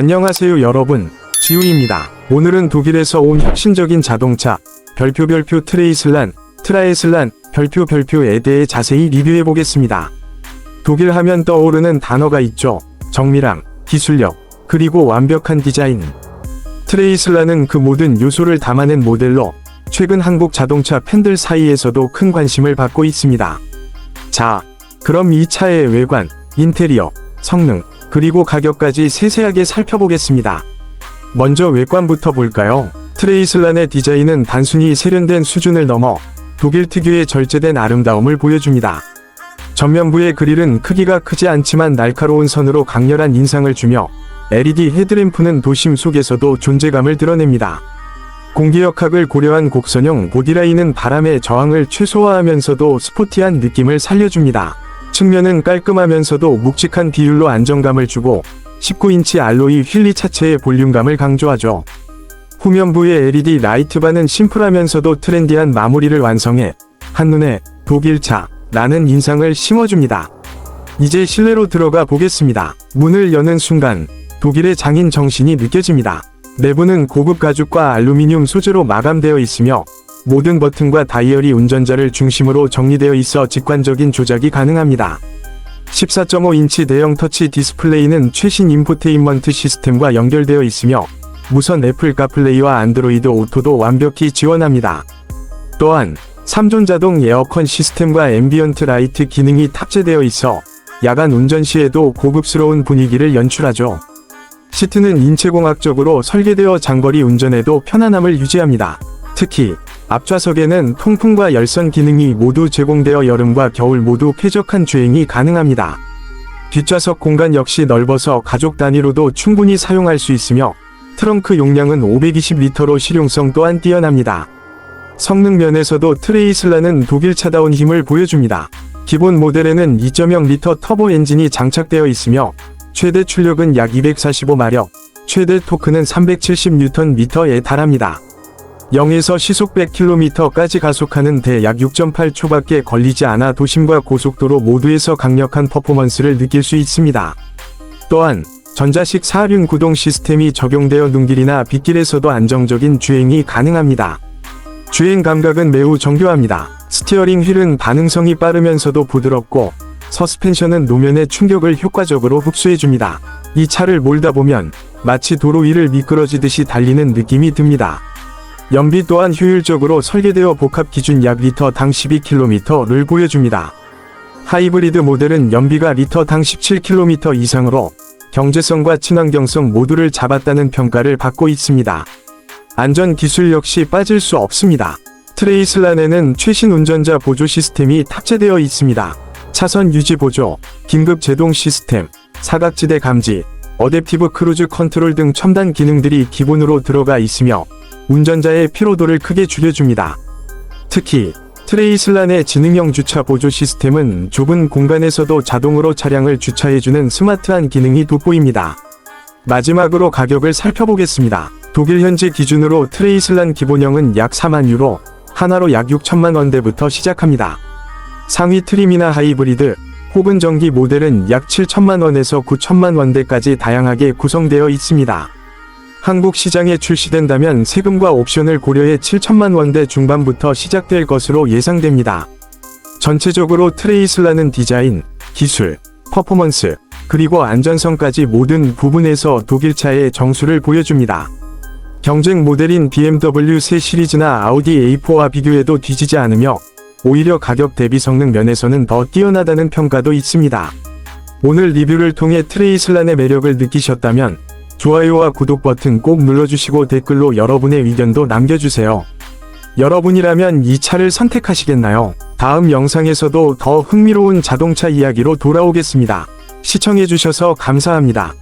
안녕하세요 여러분 지우입니다. 오늘은 독일에서 온 혁신적인 자동차 별표 별표 트레이슬란 트라이슬란 별표 별표에 대해 자세히 리뷰해 보겠습니다. 독일 하면 떠오르는 단어가 있죠. 정밀함, 기술력, 그리고 완벽한 디자인. 트레이슬라는 그 모든 요소를 담아낸 모델로 최근 한국 자동차 팬들 사이에서도 큰 관심을 받고 있습니다. 자, 그럼 이 차의 외관, 인테리어, 성능, 그리고 가격까지 세세하게 살펴보겠습니다. 먼저 외관부터 볼까요? 트레이슬란의 디자인은 단순히 세련된 수준을 넘어 독일 특유의 절제된 아름다움을 보여줍니다. 전면부의 그릴은 크기가 크지 않지만 날카로운 선으로 강렬한 인상을 주며 LED 헤드램프는 도심 속에서도 존재감을 드러냅니다. 공기역학을 고려한 곡선형 보디라인은 바람의 저항을 최소화하면서도 스포티한 느낌을 살려줍니다. 측면은 깔끔하면서도 묵직한 비율로 안정감을 주고 19인치 알로이 휠리 차체의 볼륨감을 강조하죠. 후면부의 LED 라이트바는 심플하면서도 트렌디한 마무리를 완성해 한눈에 독일차 라는 인상을 심어줍니다. 이제 실내로 들어가 보겠습니다. 문을 여는 순간 독일의 장인 정신이 느껴집니다. 내부는 고급 가죽과 알루미늄 소재로 마감되어 있으며 모든 버튼과 다이얼이 운전자를 중심으로 정리되어 있어 직관적인 조작이 가능합니다. 14.5인치 대형 터치 디스플레이는 최신 인포테인먼트 시스템과 연결되어 있으며 무선 애플 카플레이와 안드로이드 오토도 완벽히 지원합니다. 또한 3존 자동 에어컨 시스템과 앰비언트 라이트 기능이 탑재되어 있어 야간 운전 시에도 고급스러운 분위기를 연출하죠. 시트는 인체공학적으로 설계되어 장거리 운전에도 편안함을 유지합니다. 특히 앞좌석에는 통풍과 열선 기능이 모두 제공되어 여름과 겨울 모두 쾌적한 주행이 가능합니다. 뒷좌석 공간 역시 넓어서 가족 단위로도 충분히 사용할 수 있으며 트렁크 용량은 520리터로 실용성 또한 뛰어납니다. 성능 면에서도 트레이슬라는 독일차다운 힘을 보여줍니다. 기본 모델에는 2.0리터 터보 엔진이 장착되어 있으며 최대 출력은 약 245마력, 최대 토크는 370Nm에 달합니다. 0에서 시속 100km까지 가속하는 대약 6.8초밖에 걸리지 않아 도심과 고속도로 모두에서 강력한 퍼포먼스를 느낄 수 있습니다. 또한 전자식 사륜 구동 시스템이 적용되어 눈길이나 빗길에서도 안정적인 주행이 가능합니다. 주행 감각은 매우 정교합니다. 스티어링 휠은 반응성이 빠르면서도 부드럽고 서스펜션은 노면의 충격을 효과적으로 흡수해줍니다. 이 차를 몰다 보면 마치 도로 위를 미끄러지듯이 달리는 느낌이 듭니다. 연비 또한 효율적으로 설계되어 복합 기준 약 리터당 12km를 보여줍니다. 하이브리드 모델은 연비가 리터당 17km 이상으로 경제성과 친환경성 모두를 잡았다는 평가를 받고 있습니다. 안전 기술 역시 빠질 수 없습니다. 트레이슬란에는 최신 운전자 보조 시스템이 탑재되어 있습니다. 차선 유지 보조, 긴급 제동 시스템, 사각지대 감지, 어댑티브 크루즈 컨트롤 등 첨단 기능들이 기본으로 들어가 있으며 운전자의 피로도를 크게 줄여줍니다. 특히 트레이슬란의 지능형 주차 보조 시스템은 좁은 공간에서도 자동으로 차량을 주차해주는 스마트한 기능이 돋보입니다. 마지막으로 가격을 살펴보겠습니다. 독일 현지 기준으로 트레이슬란 기본형은 약 4만 유로, 하나로 약 6천만 원대부터 시작합니다. 상위 트림이나 하이브리드, 혹은 전기 모델은 약 7천만 원에서 9천만 원대까지 다양하게 구성되어 있습니다. 한국 시장에 출시된다면 세금과 옵션을 고려해 7천만 원대 중반부터 시작될 것으로 예상됩니다. 전체적으로 트레이슬라는 디자인, 기술, 퍼포먼스, 그리고 안전성까지 모든 부분에서 독일차의 정수를 보여줍니다. 경쟁 모델인 BMW 새 시리즈나 아우디 A4와 비교해도 뒤지지 않으며 오히려 가격 대비 성능 면에서는 더 뛰어나다는 평가도 있습니다. 오늘 리뷰를 통해 트레이슬란의 매력을 느끼셨다면 좋아요와 구독 버튼 꼭 눌러주시고 댓글로 여러분의 의견도 남겨주세요. 여러분이라면 이 차를 선택하시겠나요? 다음 영상에서도 더 흥미로운 자동차 이야기로 돌아오겠습니다. 시청해주셔서 감사합니다.